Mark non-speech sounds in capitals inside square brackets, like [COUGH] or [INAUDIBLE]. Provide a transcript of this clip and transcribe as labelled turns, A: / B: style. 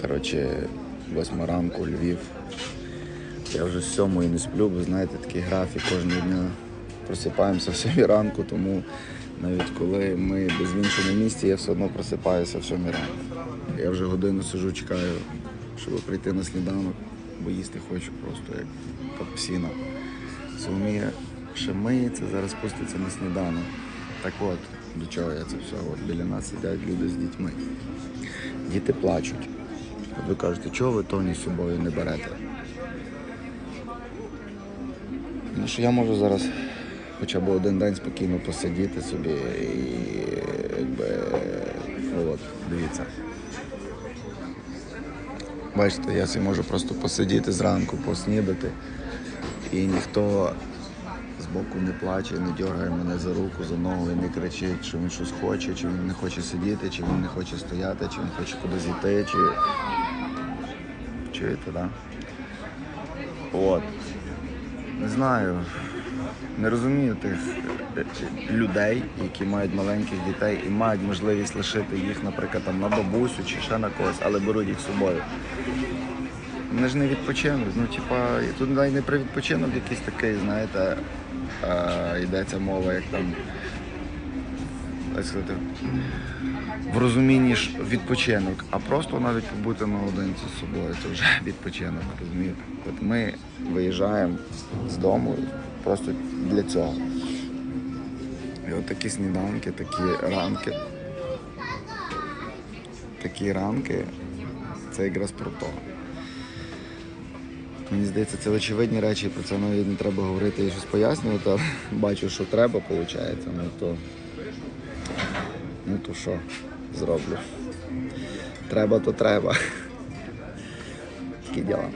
A: Коротше, восьма ранку, Львів. Я вже сьомої не сплю, ви знаєте, такий графік кожного дня. Просипаємося в сьомій ранку, тому навіть коли ми без в іншому місті, я все одно просипаюся в сьомій ранку. Я вже годину сижу, чекаю, щоб прийти на сніданок, бо їсти хочу просто як, псіна. Соломія ще миється, зараз спуститься на сніданок. Так от, до чого я це все? От біля нас сидять люди з дітьми. Діти плачуть. Ви кажете, чого ви Тоні з собою не берете? Ну що я можу зараз хоча б один день спокійно посидіти собі і якби от, дивіться. Бачите, я собі можу просто посидіти зранку, поснідати, і ніхто збоку не плаче, не дергає мене за руку, за ногу і не кричить, що він щось хоче, чи він не хоче сидіти, чи він не хоче стояти, чи він хоче кудись йти, чи. Чуєте? Да? От. Не знаю. Не розумію тих е, е, людей, які мають маленьких дітей і мають можливість лишити їх, наприклад, там на бабусю чи ще на когось, але беруть їх з собою. Вони ж не відпочинуть. Ну, типа, тут навіть не про відпочинок якийсь такий, знаєте, а, йдеться мова, як там. як сказати, в розумінні ж відпочинок, а просто навіть побути наодинці з собою, це вже [LAUGHS] відпочинок, розумієте? От ми виїжджаємо з дому просто для цього. І от такі сніданки, такі ранки. Такі ранки це якраз про то. Мені здається, це очевидні речі, про це навіть не треба говорити і щось пояснювати, [LAUGHS] бачу, що треба, виходить. Ну то, ну то що зроблю? Треба, то треба. [LAUGHS] Такі діла.